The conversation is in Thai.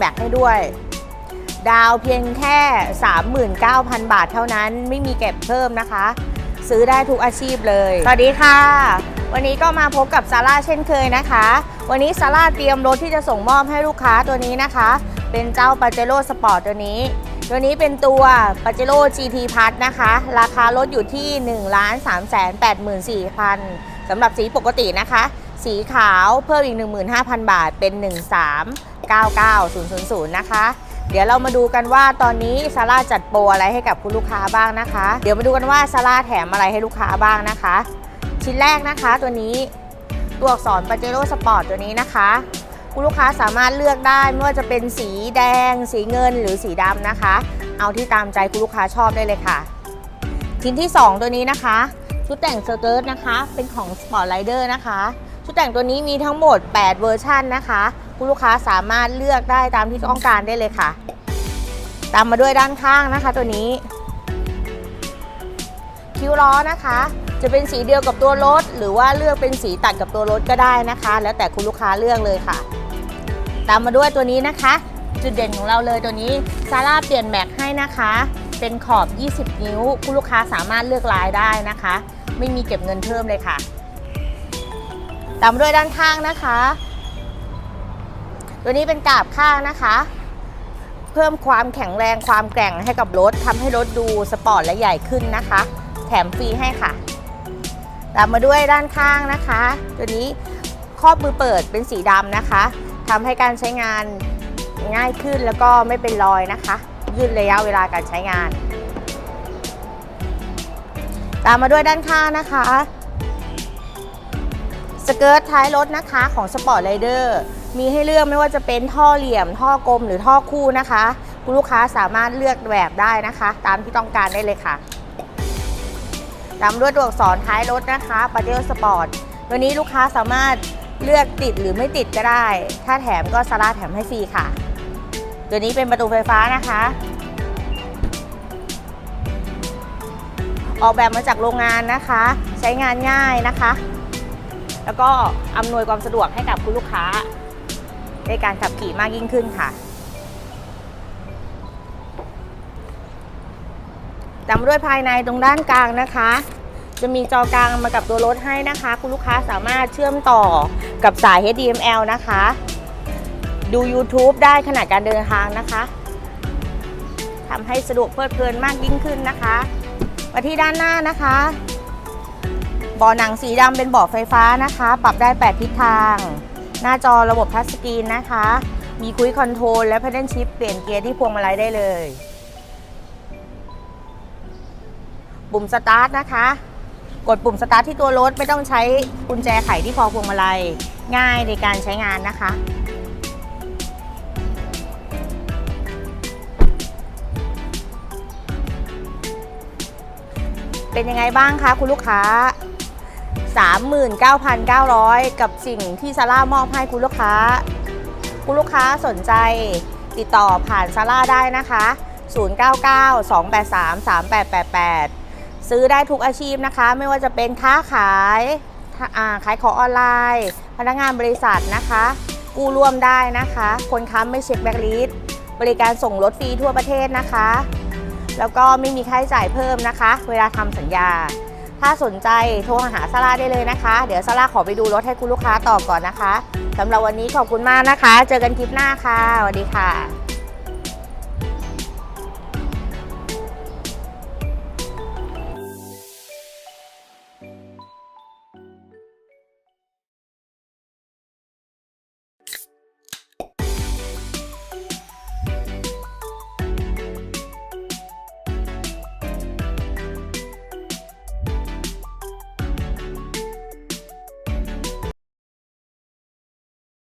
แบกให้ด้วย ดาวเพียงแค่ 39,000 บาทเท่านั้นไม่มีเก็บเพิ่มนะคะ ซื้อได้ทุกอาชีพเลย สวัสดีค่ะ วันนี้ก็มาพบกับซาร่าเช่นเคยนะคะ วันนี้ซาร่าเตรียมรถที่จะส่งมอบให้ลูกค้าตัวนี้นะคะ เป็นเจ้าปาเจโร่สปอร์ตตัวนี้ตัวนี้เป็นตัวปาเจโร่ GT พัทนะคะ ราคารถอยู่ที่ 1 3 8 4 0 0 0สำหรับสีปกตินะคะ สีขาวเพิ่มอีก 15,000 บาทเป็น 99000 นะคะ เดี๋ยวเรามาดูกันว่าตอนนี้ซาร่าจัดโปรอะไรให้กับคุณลูกค้าบ้างนะคะ เดี๋ยวมาดูกันว่าซาร่าแถมอะไรให้ลูกค้าบ้างนะคะ ชิ้นแรกนะคะตัวนี้ตัวอักษรปาเจโร่สปอร์ตตัวนี้นะคะ คุณลูกค้าสามารถเลือกได้ไม่ว่าจะเป็นสีแดง สีเงินหรือสีดำนะคะ เอาที่ตามใจคุณลูกค้าชอบได้เลยค่ะ ชิ้นที่ 2 ตัวนี้นะคะ ชุดแต่งสเกิร์ตนะคะ เป็นของ Sport Rider นะคะ ชุดแต่งตัวนี้มีทั้งหมด 8 เวอร์ชันนะคะ คุณลูกค้าสามารถเลือกได้ตามที่ต้องการได้เลยค่ะ ตามมาด้วยด้านข้างนะคะ ตัวนี้ คิ้วล้อนะคะ จะเป็นสีเดียวกับตัวรถ หรือว่าเลือกเป็นสีตัดกับตัวรถก็ได้นะคะ แล้วแต่คุณลูกค้าเลือกเลยค่ะ ตามมาด้วยตัวนี้นะคะ จุดเด่นของเราเลยตัวนี้ซาร่าเปลี่ยนแม็กให้นะคะ เป็นขอบ 20 นิ้ว คุณลูกค้าสามารถเลือกลายได้นะคะ ไม่มีเก็บเงินเพิ่มเลยค่ะ ตามมาด้วยด้านข้างนะคะ ตัวนี้เป็นกาบข้างนะคะ เพิ่มความแข็งแรงความแกร่งให้กับรถทำให้รถดูสปอร์ตและใหญ่ขึ้นนะคะ แถมฟรีให้ค่ะ ตามมาด้วยด้านข้างนะคะ ตัวนี้ครอบมือเปิดเป็นสีดำนะคะทำให้การใช้งานง่ายขึ้นแล้วก็ไม่เป็นรอยนะคะ ยืดระยะเวลาการใช้งาน ตามมาด้วยด้านข้างนะคะ สเกิร์ตท้ายรถนะคะของ Sport Rider มีให้เลือกไม่ว่าจะเป็นท่อเหลี่ยม ท่อกลมหรือท่อคู่นะคะคุณลูกค้าสามารถเลือกแบบได้นะคะ ตามที่ต้องการได้เลยค่ะตามด้วยตัวอักษรท้ายรถนะคะปาเจโรสปอร์ตตัวนี้ลูกค้าสามารถเลือกติดหรือไม่ติดก็ได้ ถ้าแถมก็ซาร่าแถมให้ฟรีค่ะ ตัวนี้เป็นประตูไฟฟ้านะคะ ออกแบบมาจากโรงงานนะคะ ใช้งานง่ายนะคะ แล้วก็อำนวยความสะดวกให้กับคุณลูกค้า ในการขับขี่มากยิ่งขึ้นค่ะตามด้วยภายในตรงด้านกลางนะคะ จะมีจอกลางมากับตัวรถให้นะคะ คุณลูกค้าสามารถเชื่อมต่อกับสาย HDML นะคะ ดู YouTube ได้ขณะการเดินทางนะคะทำให้สะดวกเพลิดเพลินมากยิ่งขึ้นนะคะ มาที่ด้านหน้านะคะ บาะหนังสีดำเป็นเบาะไฟฟ้านะคะ ปรับได้ 8 ทิศทาง หน้าจอระบบทัชสกรีนนะคะ มีคุยคอนโทรลและ p พ d เดิลชิ f เปลี่ยนเกียร์ที่พวงมาลัยได้เลย ปุ่มสตาร์ทนะคะ กดปุ่มสตาร์ทที่ตัวรถไม่ต้องใช้กุญแจไขที่คอพวงมาลัยง่ายในการใช้งานนะคะเป็นยังไงบ้างคะคุณลูกค้า 39,900 กับสิ่งที่ซาร่ามอบให้คุณลูกค้า คุณลูกค้าสนใจติดต่อผ่านซาร่าได้นะคะ 099-283-3888 ซื้อได้ทุกอาชีพนะคะ ไม่ว่าจะเป็นค้าขายาขายของออนไลน์ พนักงานบริษัทนะคะ กู้ร่วมได้นะคะ คนค้ำไม่เช็คแบ็กลิสบริการส่งรถฟรีทั่วประเทศนะคะ แล้วก็ไม่มีค่าใช้จ่ายเพิ่มนะคะ เวลาทำสัญญา ถ้าสนใจโทรหาซาร่าได้เลยนะคะ เดี๋ยวซาร่าขอไปดูรถให้คุณลูกค้าต่อก่อนนะคะสำหรับวันนี้ขอบคุณมากนะคะ เจอกันคลิปหน้าค่ะสวัสดีค่ะ